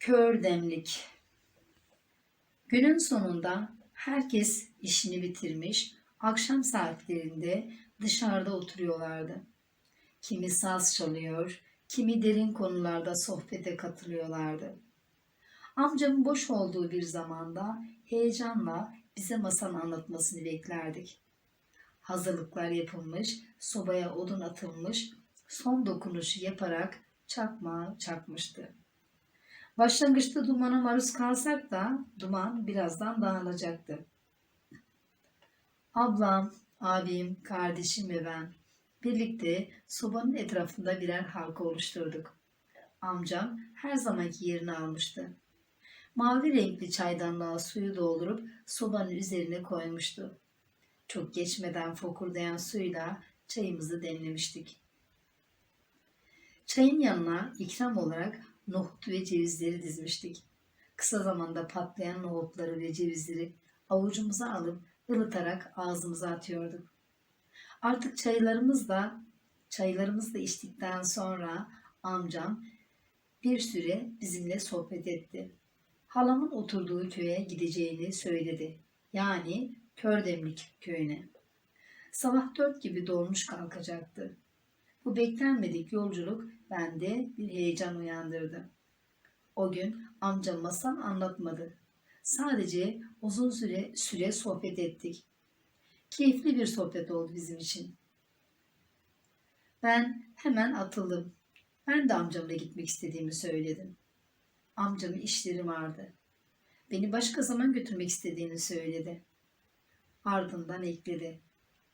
Kör demlik. Günün sonunda herkes işini bitirmiş, akşam saatlerinde dışarıda oturuyorlardı. Kimi saz çalıyor, kimi derin konularda sohbete katılıyorlardı. Amcamın boş olduğu bir zamanda heyecanla bize masanı anlatmasını beklerdik. Hazırlıklar yapılmış, sobaya odun atılmış, son dokunuşu yaparak çakmağı çakmıştı. Başlangıçta dumana maruz kalsak da duman birazdan dağılacaktı. Ablam, abim, kardeşim ve ben birlikte sobanın etrafında birer halka oluşturduk. Amcam her zamanki yerini almıştı. Mavi renkli çaydanlığa suyu doldurup sobanın üzerine koymuştu. Çok geçmeden fokurdayan suyla çayımızı demlemiştik. Çayın yanına ikram olarak nohut ve cevizleri dizmiştik. Kısa zamanda patlayan nohutları ve cevizleri avucumuza alıp ılıtarak ağzımıza atıyorduk. Artık çaylarımız da çaylarımızı da içtikten sonra amcam bir süre bizimle sohbet etti. Halamın oturduğu köye gideceğini söyledi. Yani Kördemlik köyüne. Sabah dört gibi dolmuş kalkacaktı. Bu beklenmedik yolculuk bende bir heyecan uyandırdı. O gün amcam masal anlatmadı. Sadece uzun süre süre sohbet ettik. Keyifli bir sohbet oldu bizim için. Ben hemen atıldım. Ben de amcamla gitmek istediğimi söyledim. Amcamın işleri vardı. Beni başka zaman götürmek istediğini söyledi. Ardından ekledi.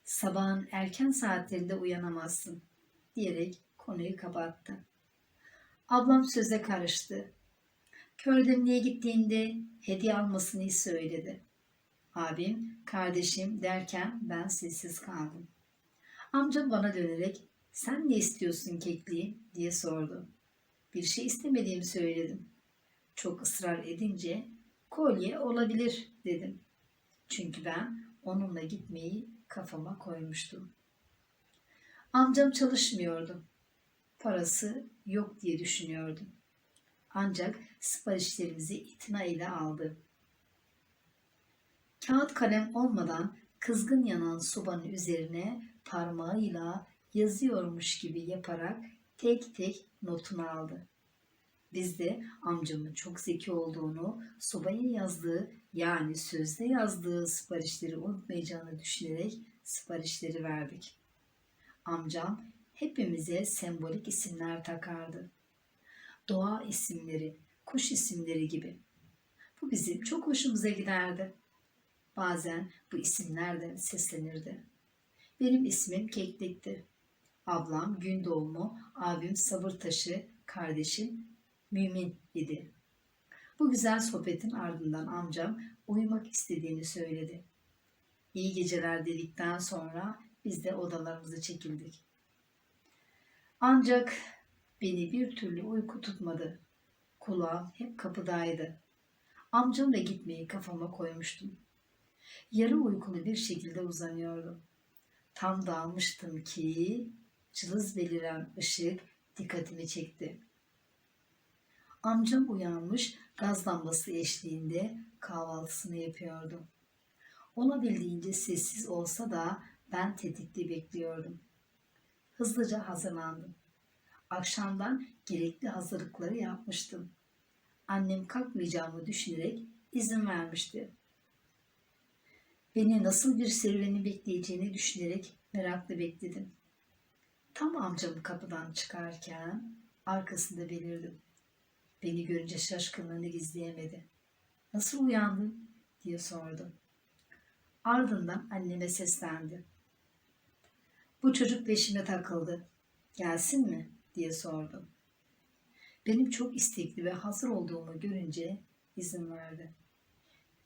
Sabahın erken saatlerinde uyanamazsın diyerek konuyu kapattı. Ablam söze karıştı. Kördemliğe gittiğinde hediye almasını söyledi. Abim, kardeşim derken ben sessiz kaldım. Amcam bana dönerek sen ne istiyorsun kekliğim diye sordu. Bir şey istemediğimi söyledim. Çok ısrar edince kolye olabilir dedim. Çünkü ben onunla gitmeyi kafama koymuştum. Amcam çalışmıyordu. Parası yok diye düşünüyordum. Ancak siparişlerimizi itina ile aldı. Kağıt kalem olmadan kızgın yanan sobanın üzerine parmağıyla yazıyormuş gibi yaparak tek tek notunu aldı. Biz de amcamın çok zeki olduğunu, sobaya yazdığı yani sözde yazdığı siparişleri unutmayacağını düşünerek siparişleri verdik. Amcam hepimize sembolik isimler takardı. Doğa isimleri, kuş isimleri gibi. Bu bizim çok hoşumuza giderdi. Bazen bu isimlerden seslenirdi. Benim ismim Keklik'ti. Ablam gün doğumu, abim sabır taşı, kardeşim mümin idi. Bu güzel sohbetin ardından amcam uyumak istediğini söyledi. İyi geceler dedikten sonra biz de odalarımıza çekildik. Ancak beni bir türlü uyku tutmadı. Kulağım hep kapıdaydı. Amcamla gitmeyi kafama koymuştum. Yarı uykulu bir şekilde uzanıyordum. Tam dalmıştım ki cılız beliren ışık dikkatimi çekti. Amcam uyanmış gaz lambası eşliğinde kahvaltısını yapıyordu. Olabildiğince sessiz olsa da ben tetikte bekliyordum. Hızlıca hazırlandım. Akşamdan gerekli hazırlıkları yapmıştım. Annem kalkmayacağımı düşünerek izin vermişti. Beni nasıl bir serüveni bekleyeceğini düşünerek merakla bekledim. Tam amcam kapıdan çıkarken arkasında belirdim. Beni görünce şaşkınlığını gizleyemedi. Nasıl uyandın diye sordu. Ardından anneme seslendi. Bu çocuk peşime takıldı. Gelsin mi? diye sordum. Benim çok istekli ve hazır olduğumu görünce izin verdi.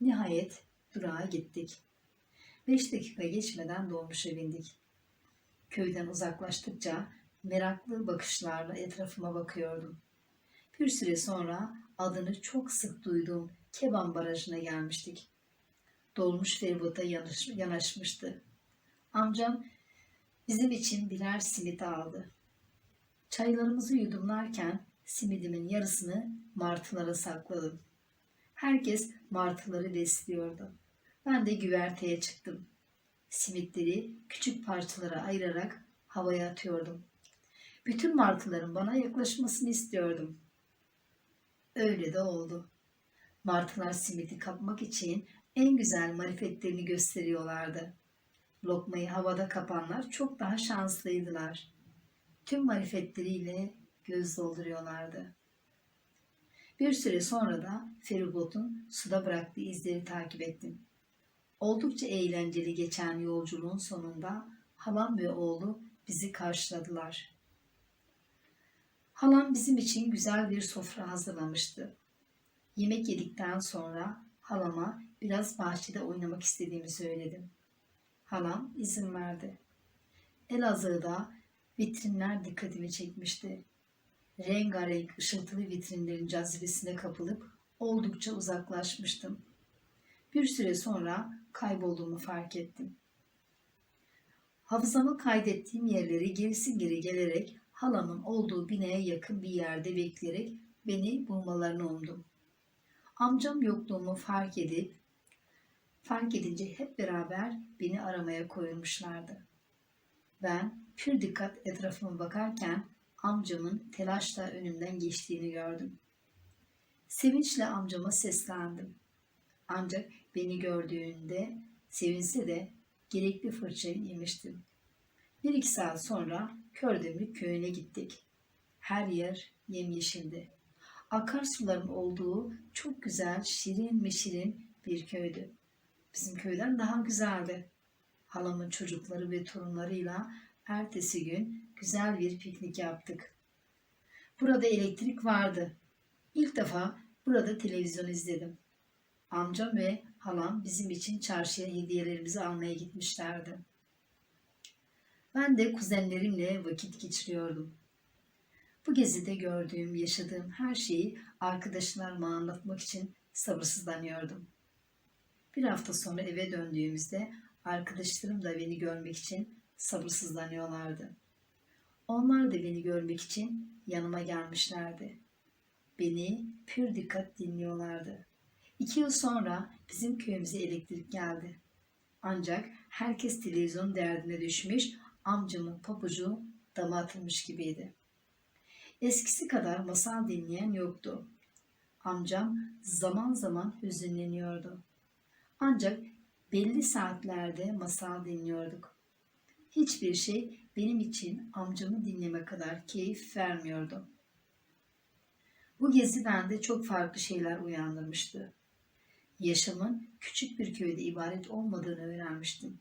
Nihayet durağa gittik. Beş dakika geçmeden dolmuşa bindik. Köyden uzaklaştıkça meraklı bakışlarla etrafıma bakıyordum. Bir süre sonra adını çok sık duyduğum Keban Barajı'na gelmiştik. Dolmuş feribota yanaşmıştı. Amcam bizim için birer simit aldı. Çaylarımızı yudumlarken simidimin yarısını martılara sakladım. Herkes martıları besliyordu. Ben de güverteye çıktım. Simitleri küçük parçalara ayırarak havaya atıyordum. Bütün martıların bana yaklaşmasını istiyordum. Öyle de oldu. Martılar simiti kapmak için en güzel marifetlerini gösteriyorlardı. Lokmayı havada kapanlar çok daha şanslıydılar. Tüm marifetleriyle göz dolduruyorlardı. Bir süre sonra da feribotun suda bıraktığı izleri takip ettim. Oldukça eğlenceli geçen yolculuğun sonunda halam ve oğlu bizi karşıladılar. Halam bizim için güzel bir sofra hazırlamıştı. Yemek yedikten sonra halama biraz bahçede oynamak istediğimi söyledim. Halam izin verdi. Elazığ'da vitrinler dikkatimi çekmişti. Rengarenk ışıltılı vitrinlerin cazibesine kapılıp oldukça uzaklaşmıştım. Bir süre sonra kaybolduğumu fark ettim. Hafızama kaydettiğim yerleri gerisi geri gelerek halamın olduğu binaya yakın bir yerde bekleyerek beni bulmalarını umdum. Amcam yokluğumu fark edip fark edince hep beraber beni aramaya koyulmuşlardı. Ben pür dikkat etrafıma bakarken amcamın telaşla önümden geçtiğini gördüm. Sevinçle amcama seslendim. Ancak beni gördüğünde sevinse de gerekli fırçayı yemiştim. Bir iki saat sonra Kördemlik köyüne gittik. Her yer yemyeşildi. Akarsuların olduğu çok güzel, şirin mi şirin bir köydü. Bizim köyden daha güzeldi. Halamın çocukları ve torunlarıyla ertesi gün güzel bir piknik yaptık. Burada elektrik vardı. İlk defa burada televizyon izledim. Amcam ve halam bizim için çarşıya hediyelerimizi almaya gitmişlerdi. Ben de kuzenlerimle vakit geçiriyordum. Bu gezide gördüğüm, yaşadığım her şeyi arkadaşlarıma anlatmak için sabırsızlanıyordum. Bir hafta sonra eve döndüğümüzde arkadaşlarım da beni görmek için sabırsızlanıyorlardı. Onlar da beni görmek için yanıma gelmişlerdi. Beni pür dikkat dinliyorlardı. İki yıl sonra bizim köyümüze elektrik geldi. Ancak herkes televizyon derdine düşmüş, amcamın pabucu dama atılmış gibiydi. Eskisi kadar masal dinleyen yoktu. Amcam zaman zaman hüzünleniyordu. Ancak belli saatlerde masal dinliyorduk. Hiçbir şey benim için amcamı dinleme kadar keyif vermiyordu. Bu gezi bende çok farklı şeyler uyandırmıştı. Yaşamın küçük bir köyde ibaret olmadığını öğrenmiştim.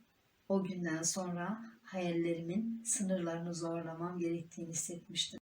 O günden sonra hayallerimin sınırlarını zorlamam gerektiğini hissetmiştim.